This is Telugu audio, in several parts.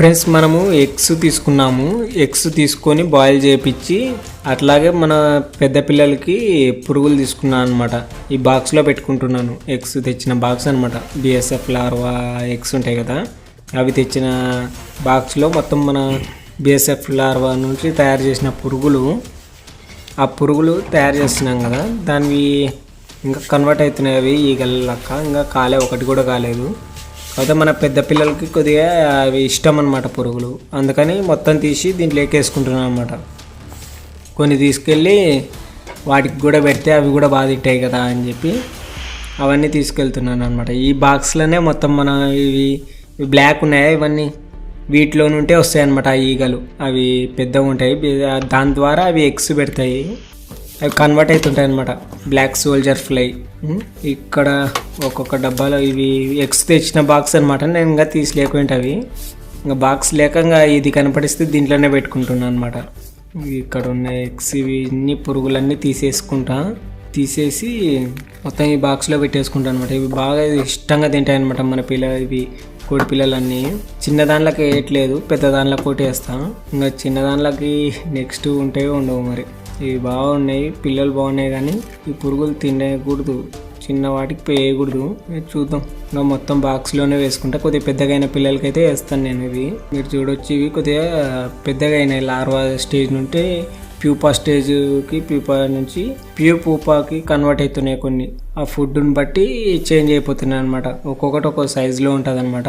ఫ్రెండ్స్ మనము ఎగ్స్ తీసుకున్నాము. ఎగ్స్ తీసుకొని బాయిల్ చేపించి అట్లాగే మన పెద్ద పిల్లలకి పురుగులు తీసుకున్నాను అనమాట ఈ బాక్స్లో పెట్టుకుంటున్నాను. ఎగ్స్ తెచ్చిన బాక్స్ అనమాట బిఎస్ఎఫ్ లార్వా ఎగ్స్ ఉంటాయి కదా అవి తెచ్చిన బాక్స్లో మొత్తం మన బిఎస్ఎఫ్ లార్వా నుంచి తయారు చేసిన పురుగులు ఆ పురుగులు తయారు చేస్తున్నాం కదా దానివి ఇంకా కన్వర్ట్ అవుతున్నాయి అవి ఈగల లెక్క ఇంకా కాలే ఒకటి కూడా కాలేదు. అయితే మన పెద్ద పిల్లలకి కొద్దిగా అవి ఇష్టం అనమాట పురుగులు. అందుకని మొత్తం తీసి దీంట్లో ఎక్కేసుకుంటున్నాను అనమాట కొన్ని తీసుకెళ్ళి వాటికి కూడా పెడితే అవి కూడా బాగా తిట్టాయి కదా అని చెప్పి అవన్నీ తీసుకెళ్తున్నాను అనమాట ఈ బాక్స్లోనే మొత్తం మన ఇవి ఇవి బ్లాక్ ఉన్నాయా ఇవన్నీ? వీటిలో నుంటే వస్తాయి అనమాట ఆ ఈగలు. అవి పెద్దగా ఉంటాయి దాని ద్వారా అవి ఎగ్స్ పెడతాయి. అవి కన్వర్ట్ అవుతుంటాయి అనమాట బ్లాక్ సోల్జర్ ఫ్లై ఇక్కడ ఒక్కొక్క డబ్బాలో ఇవి ఎగ్స్ తెచ్చిన బాక్స్ అనమాట నేను ఇంకా తీసిలేకపోయింటి అవి. ఇంకా బాక్స్ లేక ఇంకా ఇది కనపడిస్తే దీంట్లోనే పెట్టుకుంటున్నాను అనమాట ఇక్కడ ఉన్న ఎగ్స్ ఇవి ఇన్ని పురుగులన్నీ తీసేసుకుంటా. తీసేసి మొత్తం ఈ బాక్స్లో పెట్టేసుకుంటాను అనమాట ఇవి బాగా ఇష్టంగా తింటాయి అనమాట మన పిల్ల ఇవి కోడి పిల్లలన్నీ. చిన్న దాంట్లోకి వేయట్లేదు పెద్ద దాంట్లోకి ఒకటి వేస్తాం ఇంకా చిన్న దాంట్లోకి నెక్స్ట్ ఉంటాయో ఉండవు మరి. ఇవి బాగున్నాయి పిల్లలు బాగున్నాయి కానీ ఈ పురుగులు తినేయకూడదు చిన్న వాటికి పేయకూడదు. చూద్దాం. ఇంకా మొత్తం బాక్స్లోనే వేసుకుంటా. కొద్దిగా పెద్దగా అయిన పిల్లలకైతే వేస్తాను నేను ఇవి. మీరు చూడొచ్చు ఇవి. కొద్దిగా పెద్దగా అయినాయి. లార్వా స్టేజ్ నుండి ప్యూపా స్టేజ్కి ప్యూపా నుంచి ప్యూ పూపాకి కన్వర్ట్ అవుతున్నాయి కొన్ని. ఆ ఫుడ్ని బట్టి చేంజ్ అయిపోతున్నాయి అనమాట ఒక్కొక్కటి ఒక్కొక్క సైజులో ఉంటుంది అనమాట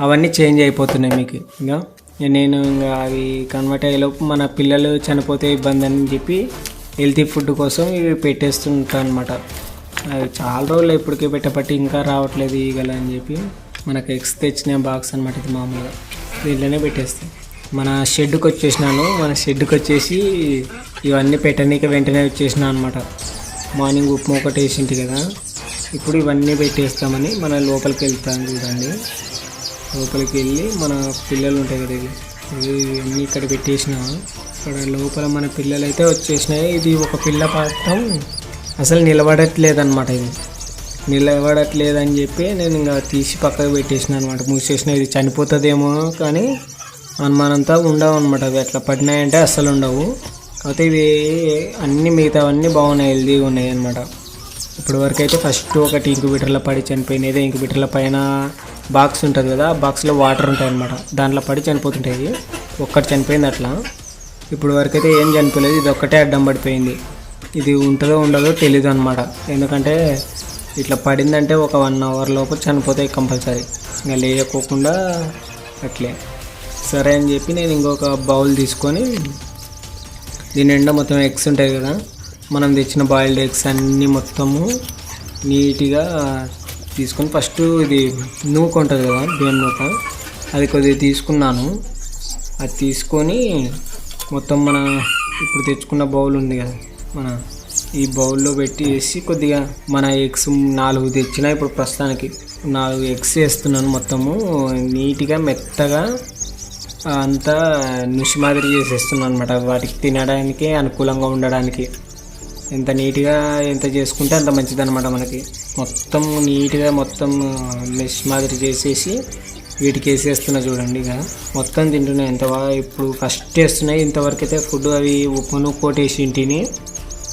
అవన్నీ చేంజ్ అయిపోతున్నాయి మీకు. ఇంకా నేను ఇంకా అవి కన్వర్ట్ అయ్యేలోపు మన పిల్లలు చనిపోతే ఇబ్బంది అని చెప్పి హెల్తీ ఫుడ్ కోసం ఇవి పెట్టేస్తుంటాను అనమాట అవి చాలా రోజులు ఇప్పటికే పెట్టబట్టి ఇంకా రావట్లేదు ఈగలు అని చెప్పి మనకు ఎగ్స్ తెచ్చిన బాక్స్ అనమాట ఇది మామూలుగా. దీంట్లోనే పెట్టేస్తాం. మన షెడ్కి వచ్చేసినాను మన షెడ్కి వచ్చేసి ఇవన్నీ పెట్టనీకి వెంటనే వచ్చేసినా అనమాట మార్నింగ్ ఉప్మా ఒకటి వేసింటి కదా ఇప్పుడు ఇవన్నీ పెట్టేస్తామని మన లోపలికి వెళ్తాను చూడండి. లోపలికి వెళ్ళి మన పిల్లలు ఉంటాయి కదా ఇవి. ఇవి అన్నీ ఇక్కడ పెట్టేసినాము ఇక్కడ లోపల మన పిల్లలు అయితే వచ్చేసినాయి. ఇది ఒక పిల్ల పాత్రం. అసలు నిలబడట్లేదన్నమాట ఇది. నిలబడట్లేదని చెప్పి నేను ఇంకా తీసి పక్కకు పెట్టేసిన అనమాట మూసేసిన ఇది చనిపోతుందేమో కానీ అనుమానంతో ఉండవు అనమాట అవి అట్లా పడినాయంటే అస్సలు ఉండవు. కాకపోతే ఇవి అన్ని మిగతావన్నీ బాగున్నాయి హెల్దీగా ఉన్నాయి అనమాట ఇప్పటివరకు అయితే ఫస్ట్ ఒకటి ఇంక్యుబేటర్లో పడి చనిపోయినాయి ఏదో ఇంక్యుబేటర్ల పైన బాక్స్ ఉంటుంది కదా ఆ బాక్స్లో వాటర్ ఉంటాయి అనమాట దాంట్లో పడి చనిపోతుంటాయి. ఒక్కటి చనిపోయింది అట్లా. ఇప్పుడు వరకు అయితే ఏం చనిపోలేదు. ఇది ఒక్కటే అడ్డం పడిపోయింది. ఇది ఉంటుందో ఉండదో తెలియదు అనమాట ఎందుకంటే ఇట్లా పడిందంటే ఒక వన్ అవర్ లోపు చనిపోతాయి కంపల్సరీ. ఇంకా లేయకోకుండా అట్లే. సరే అని చెప్పి నేను ఇంకొక బౌల్ తీసుకొని దీని నిండా మొత్తం ఎగ్స్ ఉంటాయి కదా మనం తెచ్చిన బాయిల్డ్ ఎగ్స్ అన్నీ మొత్తము నీట్గా తీసుకొని ఫస్ట్ ఇది నూక ఉంటుంది కదా బియ్యం నూక. అది కొద్దిగా తీసుకున్నాను. అది తీసుకొని మొత్తం మన ఇప్పుడు తెచ్చుకున్న బౌల్ ఉంది కదా మన ఈ బౌల్లో పెట్టి వేసి కొద్దిగా మన ఎగ్స్ నాలుగు తెచ్చిన ఇప్పుడు ప్రస్తుతానికి నాలుగు ఎగ్స్ వేస్తున్నాను మొత్తము. నీట్గా మెత్తగా అంతా నుషి మాదిరి చేసేస్తున్నాను అనమాట వాటికి తినడానికి అనుకూలంగా ఉండడానికి. ఎంత నీట్గా ఎంత చేసుకుంటే అంత మంచిది అనమాట మనకి. మొత్తం నీట్గా మొత్తం మెష్ మాదిరి చేసేసి వీటికి వేసేస్తున్నా చూడండి ఇక. మొత్తం తింటున్నాయి ఎంత బాగా ఇప్పుడు ఫస్ట్ వేస్తున్నాయి ఇంతవరకు అయితే ఫుడ్ అవి ఉప్పును కోటేసి ఇంటిని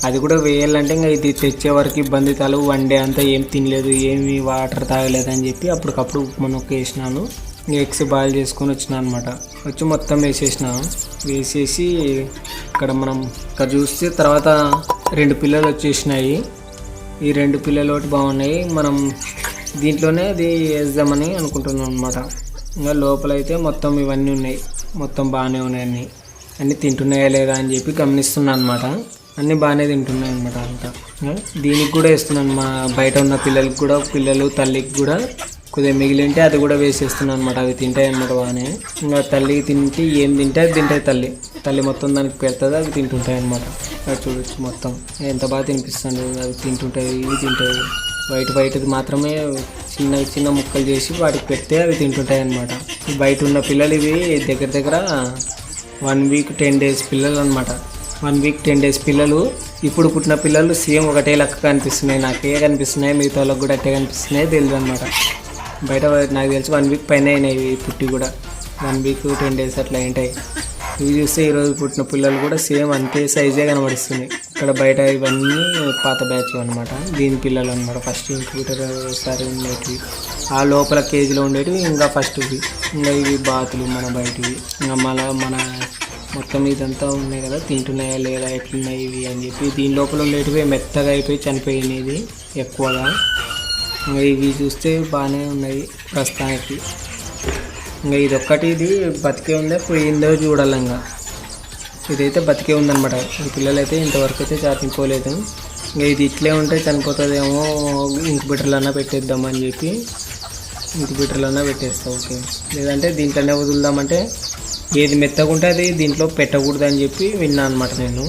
అది కూడా వేయాలంటే ఇంకా ఇది తెచ్చే వరకు ఇబ్బంది తలు వన్ డే అంతా ఏం తినలేదు ఏమి వాటర్ తాగలేదు అని చెప్పి అప్పటికప్పుడు ఉప్మనొక్క వేసినాను. ఎగ్స్ బాయిల్ చేసుకొని వచ్చిన అనమాట వచ్చి మొత్తం వేసేసిన. వేసేసి ఇక్కడ మనం ఇక్కడ చూస్తే తర్వాత రెండు పిల్లలు వచ్చేసినాయి. ఈ రెండు పిల్లలు ఒకటి బాగున్నాయి. మనం దీంట్లోనే అది వేద్దామని అనుకుంటున్నాం అనమాట ఇంకా లోపల అయితే మొత్తం ఇవన్నీ ఉన్నాయి. మొత్తం బాగానే ఉన్నాయి అన్నీ. అన్నీ తింటున్నాయా లేదా అని చెప్పి గమనిస్తున్నాను అనమాట అన్నీ బాగానే తింటున్నాయి అనమాట అంతా. దీనికి కూడా వేస్తున్నాను మా బయట ఉన్న పిల్లలకి కూడా పిల్లలు తల్లికి కూడా. కొద్దిగా మిగిలింటే అది కూడా వేసేస్తున్నాను అనమాట అవి తింటాయి అనమాట బాగానే. ఇంకా తల్లి తింటే ఏం తింటే అది తింటాయి తల్లి. తల్లి మొత్తం దానికి పెడుతుంది అవి తింటుంటాయి అనమాట అది చూడొచ్చు మొత్తం. ఎంత బాగా తినిపిస్తుంది అవి తింటుంటాయి ఇవి తింటాయి. వైట్ బయటది మాత్రమే చిన్న చిన్న ముక్కలు చేసి వాటికి పెడితే అవి తింటుంటాయి అనమాట బయట ఉన్న పిల్లలు ఇవి దగ్గర దగ్గర వన్ వీక్ టెన్ డేస్ పిల్లలు అనమాట వన్ వీక్ టెన్ డేస్ పిల్లలు. ఇప్పుడు పుట్టిన పిల్లలు సేమ్ ఒకటే లెక్క కనిపిస్తున్నాయి. నాకే కనిపిస్తున్నాయి మిగతా వాళ్ళకి కూడా అట్టే కనిపిస్తున్నాయి తెలియదు అనమాట బయట నాకు తెలిసి వన్ వీక్ పైన అయినాయి పుట్టి కూడా. వన్ వీక్ టెన్ డేస్ అట్లా ఉంటాయి ఇవి చూస్తే ఈరోజు పుట్టిన పిల్లలు కూడా సేమ్ అంతే సైజే కనబడిస్తుంది. ఇక్కడ బయట ఇవన్నీ పాత బ్యాచ్ అనమాట దీని పిల్లలు అనమాట ఫస్ట్ ఇంక్యూటర్ ఒకసారి ఉండేటివి. ఆ లోపల కేజీలో ఉండేటివి ఇంకా ఫస్ట్ ఇవి. ఇంకా ఇవి బాతులు మన బయటివి. ఇంకా మళ్ళా మన మొత్తం ఇదంతా ఉన్నాయి కదా తింటున్నాయా లేదా ఎట్లున్నాయి ఇవి అని చెప్పి దీని లోపల ఉండేటివి మెత్తగా అయిపోయి చనిపోయినది ఎక్కువగా. ఇంకా ఇవి చూస్తే బాగానే ఉన్నాయి ప్రస్తుతానికి. ఇంకా ఇది ఒక్కటి ఇది బతికే ఉందో పోయిందో చూడాలి ఇంకా. ఇదైతే బతికే ఉందన్నమాట. ఈ పిల్లలు అయితే ఇంతవరకు అయితే చనిపోలేదు ఇంకా ఇది ఇట్లే ఉంటే చనిపోతుందేమో ఇంక్యుబేటర్లన్నా పెట్టేద్దామని చెప్పి ఇంక్యుబేటర్లన్నా పెట్టేస్తాం ఓకే. లేదంటే దీంట్లోనే వదులుదామంటే ఏది మెత్తగుంటే అది దీంట్లో పెట్టకూడదు అని చెప్పి విన్నా అనమాట నేను.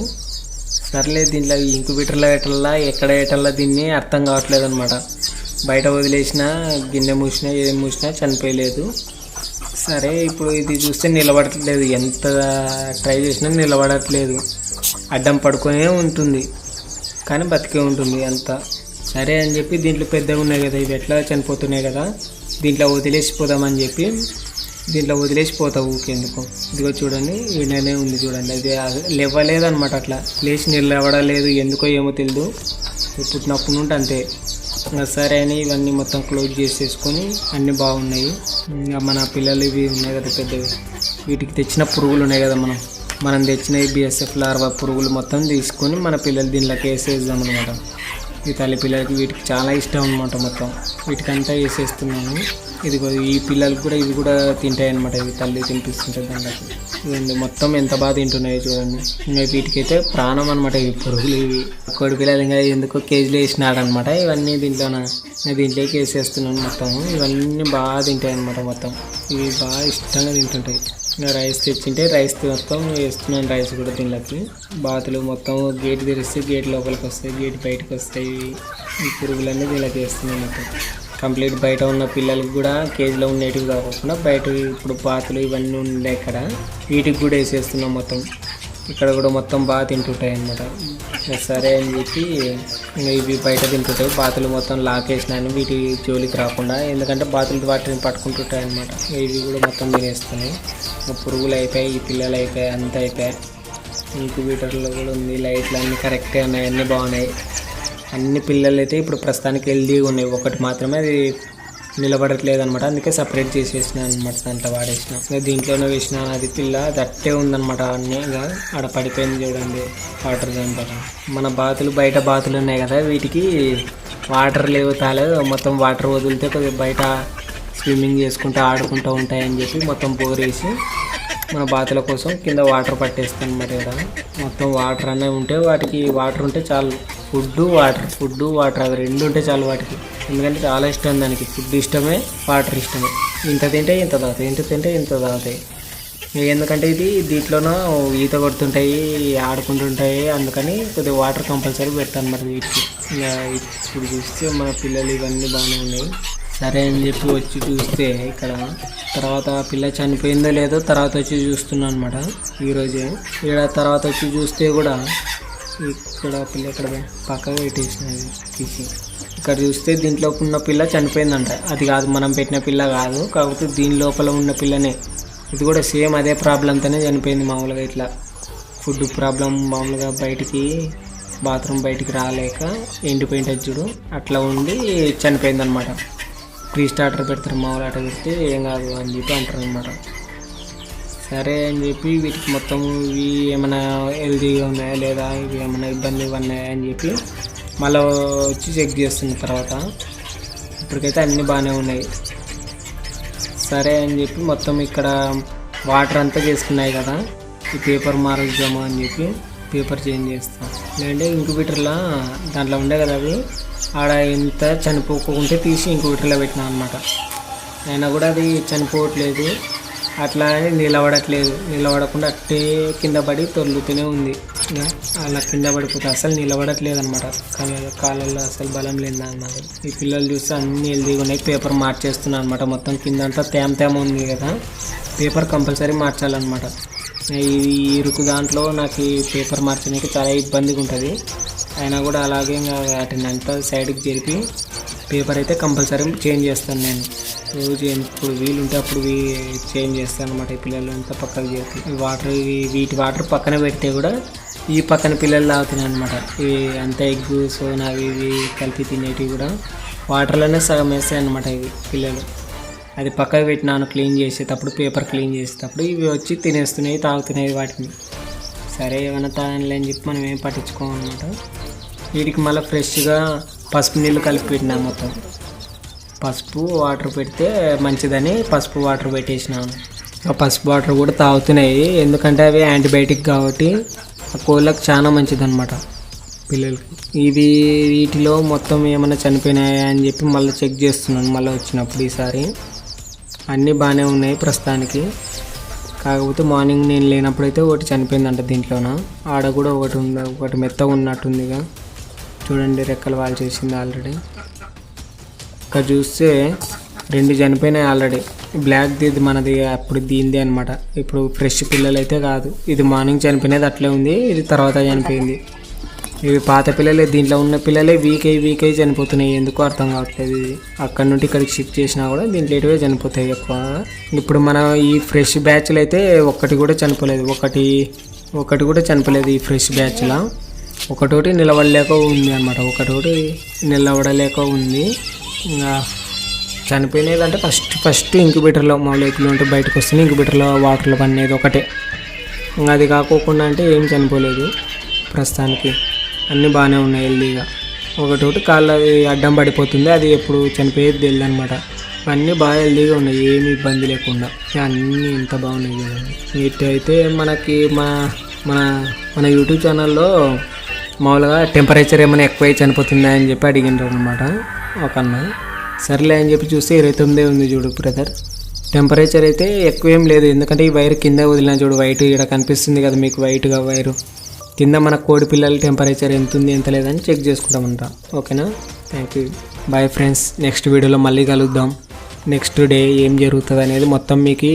సర్లే దీంట్లో ఇంక్యుబేటర్లో ఎటల్లా ఎక్కడ ఎటల్లా దీన్ని అర్థం కావట్లేదు అనమాట బయట వదిలేసినా గిన్నె మూసినా ఏం మూసినా చనిపోయలేదు. సరే ఇప్పుడు ఇది చూస్తే నిలబడట్లేదు. ఎంత ట్రై చేసినా నిలబడట్లేదు. అడ్డం పడుకొనే ఉంటుంది. కానీ బతికే ఉంటుంది అంత. సరే అని చెప్పి దీంట్లో పెద్దగా ఉన్నాయి కదా. ఇవి ఎట్లా చనిపోతున్నాయి కదా. దీంట్లో వదిలేసిపోదామని చెప్పి దీంట్లో వదిలేసిపోతావు ఊకేందుకు ఇదిగో చూడండి ఈడనే ఉంది చూడండి. అది లేవలేదన్నమాట అట్లా. లేచి నిలబడలేదు. ఎందుకో ఏమో తెలియదు పుట్టినప్పటి నుండి అంతే. సరే అని ఇవన్నీ మొత్తం క్లోజ్ చేసేసుకొని అన్నీ బాగున్నాయి. ఇంకా మన పిల్లలు ఇవి ఉన్నాయి కదా పెద్దవి వీటికి తెచ్చిన పురుగులు ఉన్నాయి కదా మనం. మనం తెచ్చిన ఈ బిఎస్ఎఫ్ లార్వా పురుగులు మొత్తం తీసుకొని మన పిల్లలు దీనిలోకి వేసేద్దాం అనమాట ఈ తల్లి పిల్లలకి వీటికి చాలా ఇష్టం అనమాట మొత్తం. వీటికంతా వేసేస్తున్నాను. ఇదిగో ఈ పిల్లలు కూడా ఇవి కూడా తింటాయి అనమాట ఇవి తల్లి తినిపిస్తుంటుంది దాంట్లోకి. ఇదండి మొత్తం ఎంత బాగా తింటున్నాయో చూడండి. ఇంకా వీటికైతే ప్రాణం అనమాట ఇవి పురుగులు ఇవి. కోడి పిల్లలు ఇంకా ఎందుకో కేజీలు వేసినాడు అనమాట ఇవన్నీ దీంట్లోన ఇంకా దీంట్లోకి వేసేస్తున్నాను మొత్తం. ఇవన్నీ బాగా తింటాయి అనమాట మొత్తం. ఇవి బాగా ఇష్టంగా తింటుంటాయి. రైస్ తెచ్చింటే రైస్ మొత్తం వేస్తున్నాను రైస్ కూడా దీనిలోకి. బాతులు మొత్తం గేట్ తెరిస్తే గేట్ లోపలికి వస్తాయి గేట్ బయటకు వస్తాయి. ఈ పురుగులన్నీ దీనిలోకి వేస్తున్నాను మొత్తం. కంప్లీట్ బయట ఉన్న పిల్లలకి కూడా కేజీలో ఉండేటివి కాకుండా బయట ఇప్పుడు బాతులు ఇవన్నీ ఉండే ఇక్కడ. వీటికి కూడా వేసేస్తున్నాం మొత్తం. ఇక్కడ కూడా మొత్తం బాగా తింటుంటాయి అనమాట సరే అని చెప్పి ఇవి బయట తింటుంటాయి. బాతులు మొత్తం లాకేసినాను వీటి జోలికి రాకుండా ఎందుకంటే బాతులు వాటిని పట్టుకుంటుంటాయి అనమాట ఇవి కూడా మొత్తం తినేస్తున్నాయి. పురుగులు అయిపోయాయి ఈ పిల్లలు అయిపోయాయి అంతా అయిపోయాయి. ఇంక్యుబేటర్లో కూడా ఉంది లైట్లు అన్నీ కరెక్ట్గా ఉన్నాయి అన్నీ బాగున్నాయి. అన్ని పిల్లలు అయితే ఇప్పుడు ప్రస్తుతానికి హెల్దీగా ఉన్నాయి. ఒకటి మాత్రమే అది నిలబడట్లేదు అనమాట అందుకే సపరేట్ చేసేసిన అనమాట దాంట్లో వాడేసిన. ఇంకా దీంట్లోనే వేసిన అది పిల్ల దట్టే ఉందనమాట అన్నీ ఇంకా ఆడ పడిపోయింది చూడండి వాటర్ దాంట్లో మన బాతులు బయట బాతులు ఉన్నాయి కదా వీటికి వాటర్ లేవు తాలేదు మొత్తం వాటర్ వదిలితే కొద్దిగా బయట స్విమ్మింగ్ చేసుకుంటూ ఆడుకుంటూ ఉంటాయని చెప్పి మొత్తం బోరేసి మన బాతుల కోసం కింద వాటర్ పట్టేస్తాను మరి కదా మొత్తం వాటర్ అనేవి ఉంటే వాటికి వాటర్ ఉంటే చాలు. Food water. ఫుడ్ వాటర్ అవి రెండు ఉంటే చాలు వాటికి. ఎందుకంటే చాలా ఇష్టం దానికి. ఫుడ్ ఇష్టమే వాటర్ ఇష్టమే. ఇంత తింటే ఇంత తాగుతాయి. ఇంత తింటే ఇంత తాగుతాయి. ఎందుకంటే ఇది దీంట్లోనూ ఈత కొడుతుంటాయి ఆడుకుంటుంటాయి. అందుకని కొద్దిగా వాటర్ కంపల్సరీ పెడతాను మరి వీటికి. ఇప్పుడు చూస్తే మన పిల్లలు ఇవన్నీ బాగానే ఉన్నాయి. సరే అని చెప్పి వచ్చి చూస్తే ఇక్కడ తర్వాత పిల్ల చనిపోయిందో లేదో తర్వాత వచ్చి చూస్తున్నాను అనమాట ఈరోజే ఇక్కడ తర్వాత వచ్చి చూస్తే కూడా ఇక్కడ పిల్ల ఇక్కడ పక్కగా పెట్టేసినది తీసి. ఇక్కడ చూస్తే దీంట్లో ఉన్న పిల్ల చనిపోయిందంట. అది కాదు మనం పెట్టిన పిల్ల కాదు కాకపోతే దీని లోపల ఉన్న పిల్లనే. ఇది కూడా సేమ్ అదే ప్రాబ్లంతోనే చనిపోయింది మామూలుగా ఇట్లా. ఫుడ్ ప్రాబ్లం మామూలుగా బయటికి బాత్రూమ్ బయటికి రాలేక ఎండిపోయిన చూడు. అట్లా ఉండి చనిపోయింది అనమాట ప్రీ స్టార్టర్ పెడతారు మామూలు అట్ట పెడితే ఏం కాదు అని చెప్పి అంటారు అనమాట సరే అని చెప్పి వీటికి మొత్తం ఇవి ఏమైనా హెల్తీగా ఉన్నాయా లేదా? ఇవి ఏమైనా ఇబ్బంది ఉన్నాయా అని చెప్పి మళ్ళీ వచ్చి చెక్ చేస్తున్న తర్వాత ఇప్పటికైతే అన్నీ బాగానే ఉన్నాయి. సరే అని చెప్పి మొత్తం ఇక్కడ వాటర్ అంతా చేసుకున్నాయి కదా. ఈ పేపర్ మారుద్దాము అని చెప్పి పేపర్ చేంజ్ చేస్తాం. లేదంటే ఇంక్యుబేటర్లో దాంట్లో ఉండే కదా అవి. ఆడ ఎంత చనిపోకుంటే తీసి ఇంక్యుబేటర్లో పెట్టినా అనమాట అయినా కూడా అది చనిపోవట్లేదు. అట్లా అని నిలబడట్లేదు. నిలబడకుండా అట్టే కింద పడి తొర్లుతూనే ఉంది. అలా కింద పడిపోతే అసలు నిలబడట్లేదు అనమాట కాళ్ళల్లో అసలు బలం లేదు అన్నమాట. ఈ పిల్లలు చూస్తే అన్ని హెల్దీగా ఉన్నాయి. పేపర్ మార్చేస్తున్నాను అనమాట మొత్తం కింద అంతా తేమ తేమ ఉంది కదా. పేపర్ కంపల్సరీ మార్చాలన్నమాట. ఈ ఇరుకు దాంట్లో నాకు ఈ పేపర్ మార్చడానికి చాలా ఇబ్బందిగా ఉంటుంది. అయినా కూడా అలాగే ఇంకా వాటిని అంతా సైడ్కి జరిపి పేపర్ అయితే కంపల్సరీ చేంజ్ చేస్తాను నేను. రోజు ఎప్పుడు వీలుంటే అప్పుడు చేంజ్ చేస్తాను అనమాట ఈ పిల్లలు అంతా పక్కకు చేసి వాటర్ వీటి వాటర్ పక్కన పెడితే కూడా ఈ పక్కన పిల్లలు తాగుతున్నాయి అనమాట ఇవి అంత ఎగ్ సోనా అవి ఇవి కలిపి తినేటివి కూడా వాటర్లోనే సగం వేస్తాయి అనమాట ఇవి పిల్లలు. అది పక్కకు పెట్టినాను క్లీన్ చేసేటప్పుడు పేపర్ క్లీన్ చేసేటప్పుడు ఇవి వచ్చి తినేస్తున్నాయి తాగుతున్నాయి వాటిని. సరే ఏమైనా తాగనిలే అని చెప్పి మనం ఏం పట్టించుకోమన్నమాట వీటికి మళ్ళీ ఫ్రెష్గా పసుపు నీళ్ళు కలిపి పెట్టినా మొత్తం. పసుపు వాటర్ పెడితే మంచిదని పసుపు వాటర్ పెట్టేసినాను. ఆ పసుపు వాటర్ కూడా తాగుతున్నాయి. ఎందుకంటే అవి యాంటీబయాటిక్ కాబట్టి ఆ కోళ్ళకి చాలా మంచిదన్నమాట. పిల్లలకి. ఇవి వీటిలో మొత్తం ఏమైనా చనిపోయినాయా అని చెప్పి మళ్ళీ చెక్ చేస్తున్నాను. మళ్ళీ వచ్చినప్పుడు ఈసారి. అన్నీ బాగానే ఉన్నాయి ప్రస్తుతానికి. కాకపోతే మార్నింగ్ నేను లేనప్పుడు అయితే ఒకటి చనిపోయిందంట దీంట్లోన. ఆడ కూడా ఒకటి ఉంది ఒకటి మెత్తగా ఉన్నట్టుందిగా. చూడండి రెక్కలు వాళ్ళు చేసింది ఆల్రెడీ. ఇక్కడ చూస్తే రెండు చనిపోయినాయి ఆల్రెడీ. బ్లాక్ ఇది మనది అప్పుడు దీనిది అనమాట ఇప్పుడు ఫ్రెష్ పిల్లలు అయితే కాదు. ఇది మార్నింగ్ చనిపోయినది అట్లే ఉంది ఇది తర్వాత చనిపోయింది. ఇవి పాత పిల్లలే దీంట్లో ఉన్న పిల్లలే వీక్ అయ్యి వీక్ అయ్యి చనిపోతున్నాయి. ఎందుకో అర్థం కావట్లేదు ఇది. అక్కడ నుండి ఇక్కడికి షిఫ్ట్ చేసినా కూడా దీంట్లో ఇటువే చనిపోతాయి ఎక్కువ. ఇప్పుడు మనం ఈ ఫ్రెష్ బ్యాచ్లు అయితే ఒక్కటి కూడా చనిపోలేదు. ఒకటి ఒకటి కూడా చనిపోలేదు ఈ ఫ్రెష్ బ్యాచ్లో. ఒకటోటి నిలబడలేక ఉంది అనమాట ఒకటోటి నిలబడలేక ఉంది. ఇంకా చనిపోయినది అంటే ఫస్ట్ ఫస్ట్ ఇంక్యుబేటర్లో మామూలు ఉంటే బయటకు వస్తుంది ఇంక్యుబేటర్లో వాటర్లో పడినది ఒకటే. ఇంకా అది కాకోకుండా అంటే ఏం చనిపోలేదు ప్రస్తుతానికి. అన్నీ బాగానే ఉన్నాయి హెల్దీగా ఒకటోటి కాళ్ళు అది అడ్డం పడిపోతుంది అది ఎప్పుడు చనిపోయేది తెలియదు అనమాట అన్నీ బాగా హెల్దీగా ఉన్నాయి ఏమి ఇబ్బంది లేకుండా. అన్నీ ఇంత బాగున్నాయి చూడండి ఇటైతే మనకి మా మన మన యూట్యూబ్ ఛానల్లో మామూలుగా టెంపరేచర్ ఏమైనా ఎక్కువై చనిపోతుందా అని చెప్పి అడిగినారు అనమాట ఒక అన్న సర్లే అని చెప్పి చూస్తే ఇరవై తొమ్మిదే ఉంది చూడు బ్రదర్ టెంపరేచర్ అయితే ఎక్కువ ఏం లేదు ఎందుకంటే ఈ వైర్ కింద వదిలిన చూడు వైట్ ఇక్కడ కనిపిస్తుంది కదా మీకు వైట్గా వైరు. కింద మన కోడి పిల్లల టెంపరేచర్ ఎంత ఉంది ఎంత లేదని చెక్ చేసుకుంటామంట ఓకేనా? Thank you bye friends next వీడియోలో మళ్ళీ కలుద్దాం. నెక్స్ట్ డే ఏం జరుగుతుంది అనేది మొత్తం మీకు